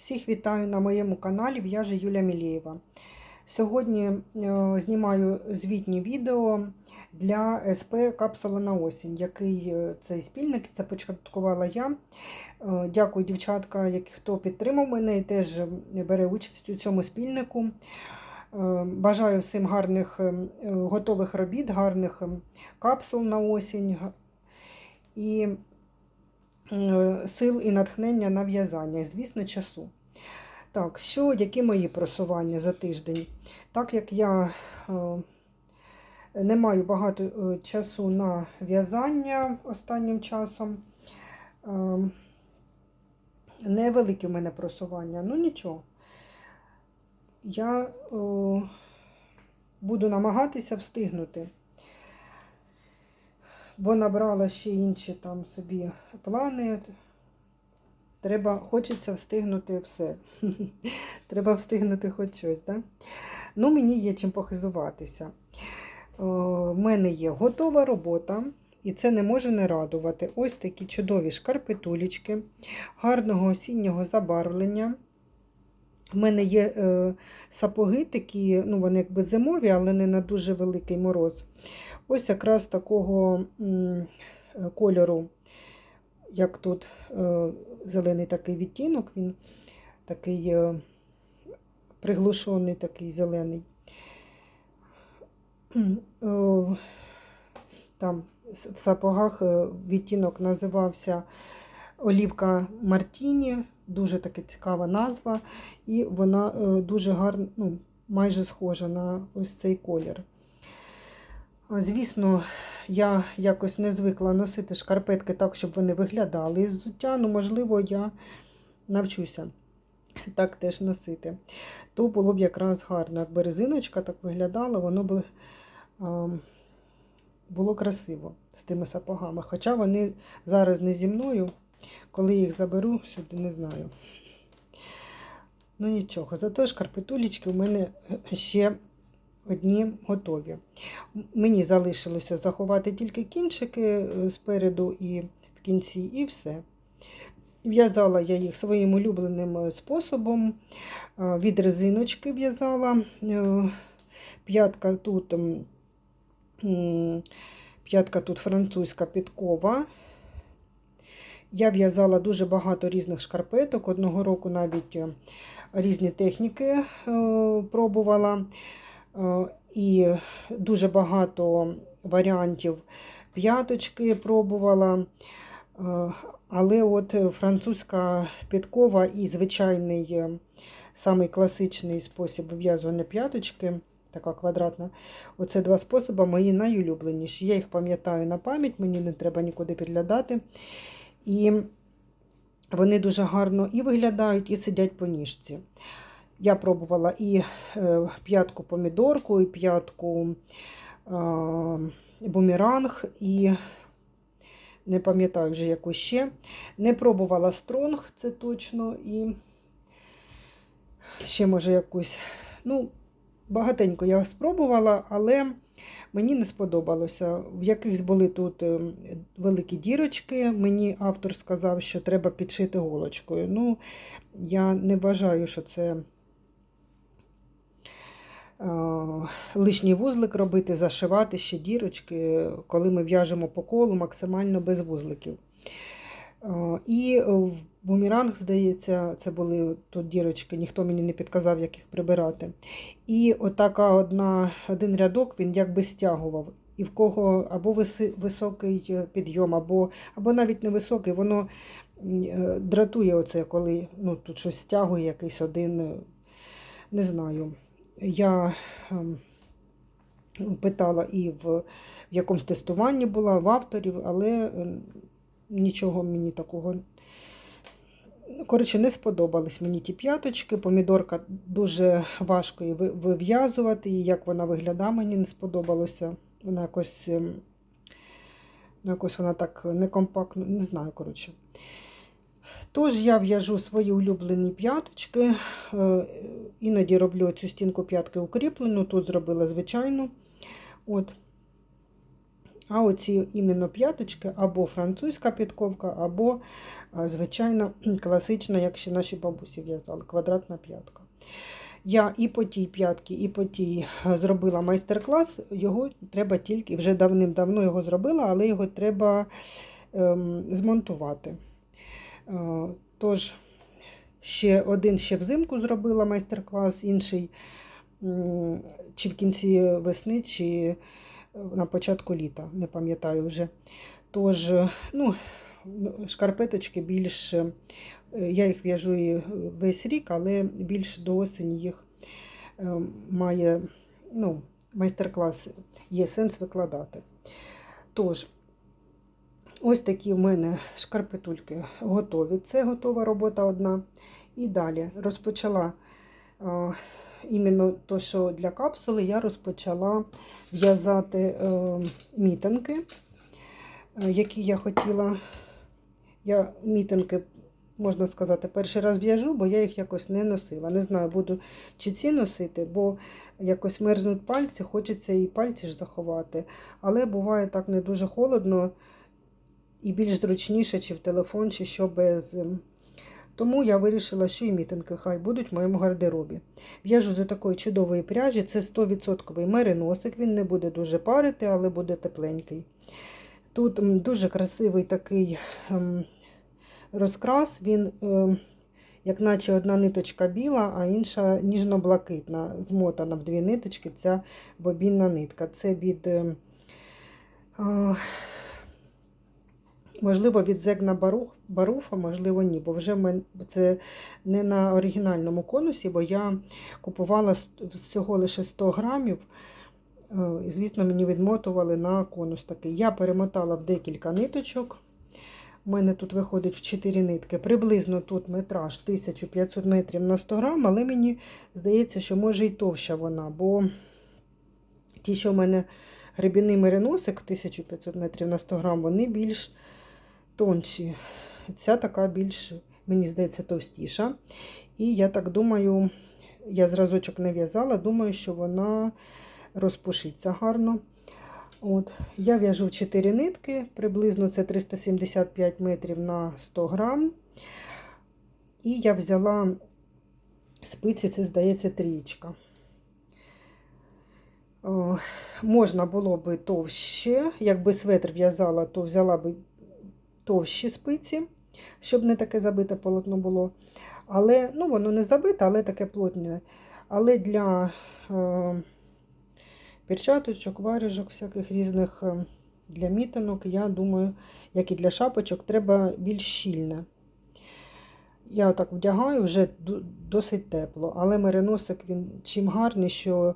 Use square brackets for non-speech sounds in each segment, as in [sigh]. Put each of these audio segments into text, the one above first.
Всіх вітаю на моєму каналі В'яже Юля Мілєєва. Сьогодні е, знімаю звітні відео для СП Капсула на осінь, який е, цей спільник започаткувала я. Е, Дякую, дівчатка, хто підтримав мене і теж бере участь у цьому спільнику. Бажаю всім гарних готових робіт, гарних капсул на осінь. І сил і натхнення на в'язання, і, звісно, часу. Так, що, які мої просування за тиждень? Так як я е, не маю багато е, часу на в'язання останнім часом, е, невеликі в мене просування, ну нічого. Я е, буду намагатися встигнути бо набрала ще інші там собі плани. Треба, хочеться встигнути все. [laughs] Треба встигнути хоч щось. Да? Ну, мені є чим похизуватися. У мене є готова робота, і це не може не радувати. Ось такі чудові шкарпетулечки, гарного осіннього забарвлення. У мене є е, сапоги такі, ну вони якби зимові, але не на дуже великий мороз. Ось якраз такого кольору, як тут е, зелений такий відтінок, він такий е, приглушений, такий зелений. Е, Там в сапогах е, відтінок називався Олівка Мартіні, дуже така цікава назва, і вона е, дуже гарна, ну, майже схожа на ось цей колір. Звісно, я якось не звикла носити шкарпетки так, щоб вони виглядали із взуття, ну, можливо, я навчуся так теж носити. То було б якраз гарно, якби резиночка так виглядала, воно б було красиво з тими сапогами. Хоча вони зараз не зі мною, коли їх заберу сюди, не знаю. Ну нічого, зато шкарпетулечки у мене ще одні готові. Мені залишилося заховати тільки кінчики е, спереду і в кінці, і все. В'язала я їх своїм улюбленим е, способом. Е, Від резиночки в'язала. П'ятка тут, п'ятка тут французька підкова. Я в'язала дуже багато різних шкарпеток. Одного року навіть різні техніки пробувала. Е, І дуже багато варіантів п'яточки пробувала. Е, Але от французька підкова і звичайний е, самий класичний спосіб вив'язування п'яточки, така квадратна. Оце два способи мої найулюбленіші. Я їх пам'ятаю на пам'ять, мені не треба нікуди підглядати. І вони дуже гарно і виглядають, і сидять по ніжці. Я пробувала і е, п'ятку помідорку, і п'ятку бумеранг, і не пам'ятаю вже яку ще. Не пробувала стронг, це точно, і ще, може, якусь. Ну, багатенько я спробувала, але мені не сподобалося. В якихось були тут е, великі дірочки. Мені автор сказав, що треба підшити голочкою. Ну, я не вважаю, що це лишній вузлик робити, зашивати ще дірочки, коли ми в'яжемо по колу максимально без вузликів. Е, І в бумеранг, здається, це були тут дірочки, ніхто мені не підказав, як їх прибирати. І отака одна, один рядок він якби стягував. І в кого або високий підйом, або, або навіть невисокий, воно е, дратує оце, коли ну, тут щось стягує, якийсь один, е, не знаю. Я ем, питала і в, в якомусь тестуванні була, в авторів, але е, нічого мені такого. Коротше, не сподобались мені ті п'яточки. Помідорка дуже важко її вив'язувати, і як вона виглядає, мені не сподобалося. Вона якось, ем, ну, якось вона так некомпактно, не знаю, коротше. Тож я в'яжу свої улюблені п'яточки. Е, Іноді роблю цю стінку п'ятки укріплену, тут зробила звичайну. От. А оці іменно п'яточки або французька підковка, або звичайна класична, як ще наші бабусі в'язали, квадратна п'ятка. Я і по тій п'ятці, і по тій е, зробила майстер-клас. Його треба тільки вже давним-давно його зробила, але його треба ем, змонтувати. Е, тож, ще один ще взимку зробила майстер-клас, інший чи в кінці весни, чи на початку літа, не пам'ятаю вже. Тож, е, ну, шкарпеточки більш, е, я їх в'яжу весь рік, але більш до осені їх е, має ну, майстер-клас, є сенс викладати. Тож, ось такі в мене шкарпетульки готові. Це готова робота одна. І далі розпочала е, іменно то, що для капсули, я розпочала в'язати е, мітинки, е, які я хотіла. Я мітинки, можна сказати, перший раз в'яжу, бо я їх якось не носила. Не знаю, буду чи ці носити, бо якось мерзнуть пальці, хочеться і пальці ж заховати. Але буває так не дуже холодно і більш зручніше, чи в телефон, чи що без. ем, Тому я вирішила, що і мітинги хай будуть в моєму гардеробі. В'яжу з такої чудової пряжі, це 100% мериносик, він не буде дуже парити, але буде тепленький. Тут дуже красивий такий ем, розкрас, він, ем, як наче одна ниточка біла, а інша ніжно-блакитна, змотана в дві ниточки, ця бобінна нитка. Це від, можливо, від Зегна Баруфа, можливо, ні, бо вже мен, це не на оригінальному конусі, бо я купувала всього лише 100 грамів. Е, і, Звісно, мені відмотували на конус такий. Я перемотала в декілька ниточок. У мене тут виходить в 4 нитки. Приблизно тут метраж 1500 метрів на 100 грам, але мені здається, що може і товща вона, бо ті, що в мене гребінний мериносик 1500 метрів на 100 грам, вони більш тонші. Ця така більш, мені здається, товстіша. І я так думаю, я зразочок не в'язала, думаю, що вона розпушиться гарно. От. Я в'яжу 4 нитки, приблизно це 375 метрів на 100 грам. І я взяла спиці, це, здається, трієчка. Можна було би товще. Якби светр в'язала, то взяла би товщі спиці, щоб не таке забите полотно було. Але, ну, воно не забите, але таке плотне. Але для е, перчаточок, варежок, всяких різних е, для мітинок, я думаю, як і для шапочок, треба більш щільне. Я отак вдягаю вже досить тепло, але мериносик він чим гарний, що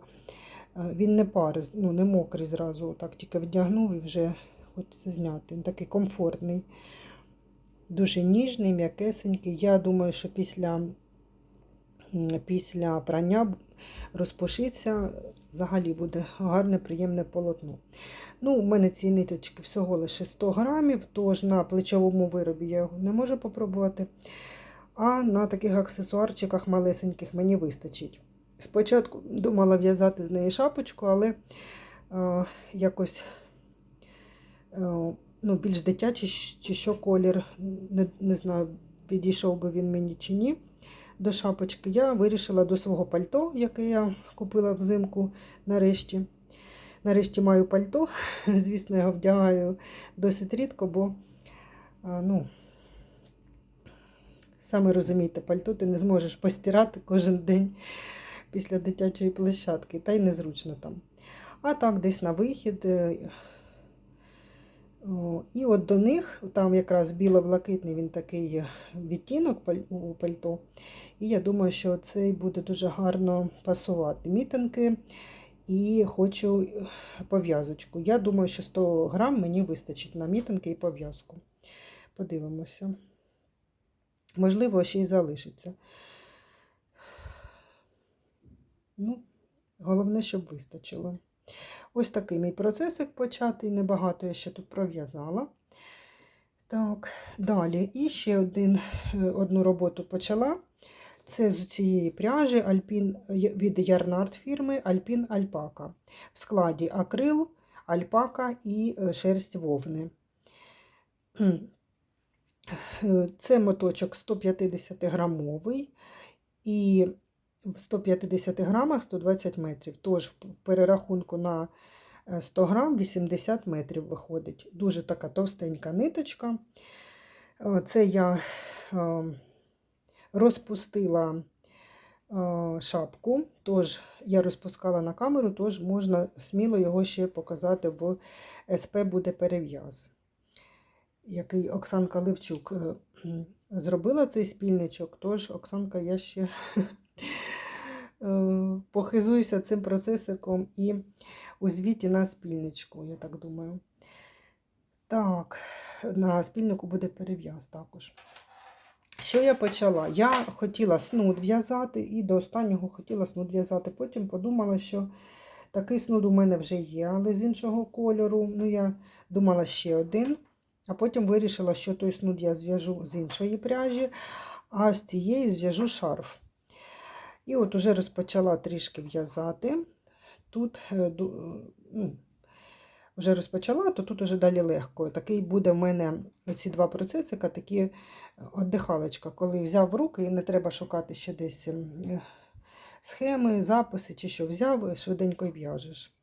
е, він не парить, ну, не мокрий зразу. Так тільки вдягнув і вже хочеться зняти. Він такий комфортний, дуже ніжний, м'якесенький. Я думаю, що після, після прання розпушиться, взагалі буде гарне, приємне полотно. Ну, У мене ці ниточки всього лише 100 грамів, тож на плечовому виробі я його не можу попробувати. А на таких аксесуарчиках малесеньких мені вистачить. Спочатку думала в'язати з неї шапочку, але е, якось ну, більш дитячий, чи що колір, не, не знаю, підійшов би він мені чи ні до шапочки. Я вирішила до свого пальто, яке я купила взимку нарешті. Нарешті маю пальто. [laughs] Звісно, його вдягаю досить рідко, бо ну, саме розумієте, пальто ти не зможеш постирати кожен день після дитячої площадки, та й незручно там. А так, десь на вихід. І от до них, там якраз біло-блакитний він такий відтінок у пальто. І я думаю, що цей буде дуже гарно пасувати. Мітинки і хочу е, пов'язочку. Я думаю, що 100 грам мені вистачить на мітинки і пов'язку. Подивимося. Можливо, ще й залишиться. Ну, головне, щоб вистачило. Ось такий мій процесик початий. Небагато я ще тут пров'язала. Так, далі. І ще один, е, одну роботу почала. Це з цієї пряжі Альпін від Ярнард фірми Альпін Альпака. В складі акрил, альпака і е, шерсть вовни. Е, Це моточок 150 грамовий і в 150 грамах 120 метрів. Тож в перерахунку на е, 100 грам 80 метрів виходить. Дуже така товстенька ниточка. Е, Це я е, розпустила е, шапку, тож я розпускала на камеру, тож можна сміло його ще показати в СП буде перев'яз, який Оксанка Левчук е, зробила цей спільничок. Тож, Оксанка, я ще е, похизуюся цим процесиком і у звіті на спільничку, я так думаю. Так, на спільнику буде перев'яз також. Що я почала? Я хотіла снуд в'язати і до останнього хотіла снуд в'язати. Потім подумала, що такий снуд у мене вже є, але з іншого кольору. Ну, я думала ще один. А потім вирішила, що той снуд я зв'яжу з іншої пряжі, а з цієї зв'яжу шарф. І от уже розпочала трішки в'язати. Тут е, ну, вже розпочала, то тут уже далі легко. Такий буде в мене оці два процесика, такі віддихалочка, коли взяв в руки і не треба шукати ще десь ем, е, схеми, записи чи що взяв, швиденько в'яжеш.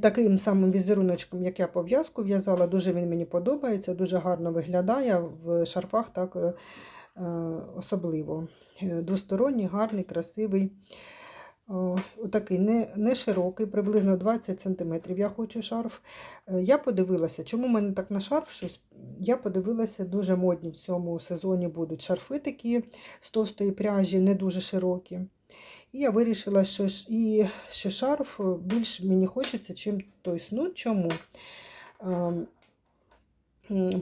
Таким самим візеруночком, як я пов'язку в'язала, дуже він мені подобається, дуже гарно виглядає в шарфах так е, е, особливо. Е, Двосторонній, гарний, красивий. Отакий не, не широкий, приблизно 20 см. Я хочу шарф. Е, Я подивилася, чому в мене так на шарф щось. Я подивилася, дуже модні в цьому сезоні будуть шарфи такі з товстої пряжі, не дуже широкі. І я вирішила, що, і, що шарф е, більш мені хочеться, чим той снуд. Чому?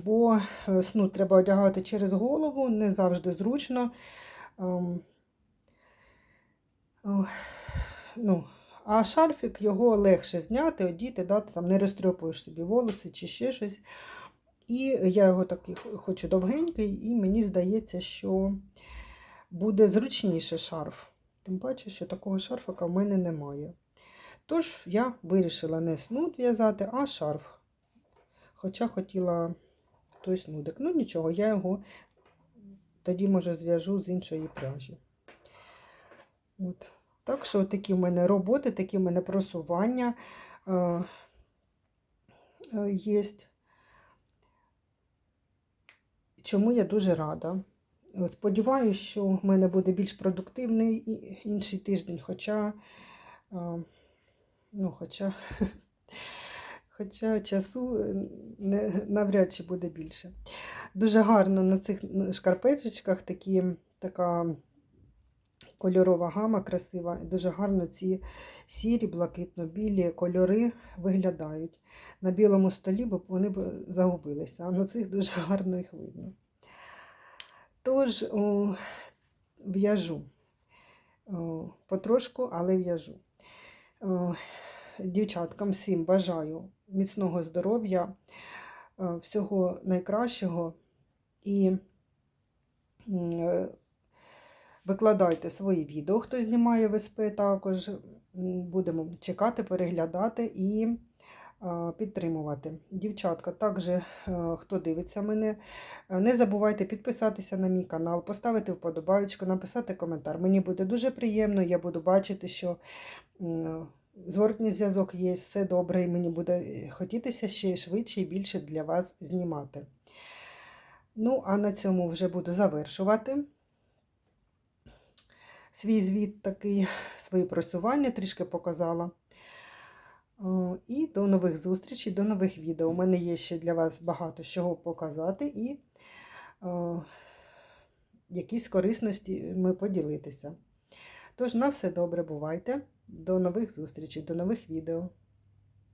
Бо е, снуд треба одягати через голову, не завжди зручно. Ем, Ну, а шарфік його легше зняти, одіти, дати, там не розтрьопуєш собі волоси чи ще щось. І я його такий хочу довгенький, і мені здається, що буде зручніше шарф. Тим паче, що такого шарфика в мене немає. Тож я вирішила не снуд в'язати, а шарф. Хоча хотіла той снудик. Ну нічого, я його тоді, може, зв'яжу з іншої пряжі. От. Так що такі в мене роботи, такі в мене просування е, е, є. Чому я дуже рада. Сподіваюся, що в мене буде більш продуктивний інший тиждень, хоча, е, ну, хоча, [laughs] хоча часу е, не, навряд чи буде більше. Дуже гарно на цих шкарпеточках такі, така кольорова гама красива. Дуже гарно ці сірі, блакитно-білі кольори виглядають. На білому столі, бо вони б загубилися, а на цих дуже гарно їх видно. Тож в'яжу потрошку, але в'яжу. Дівчаткам всім бажаю міцного здоров'я, е, всього найкращого і е, викладайте свої відео, хто знімає в СП також. Будемо чекати, переглядати і підтримувати. Дівчатка, також е, хто дивиться мене, не забувайте підписатися на мій канал, поставити вподобайку, написати коментар. Мені буде дуже приємно, я буду бачити, що м, зворотній зв'язок є, все добре, і мені буде е, хотітися ще швидше і більше для вас знімати. Ну, а на цьому вже буду завершувати свій звіт такий, свої просування трішки показала. І до нових зустрічей, до нових відео. У мене є ще для вас багато чого показати і якісь корисності ми поділитися. Тож, на все добре, бувайте. До нових зустрічей, до нових відео.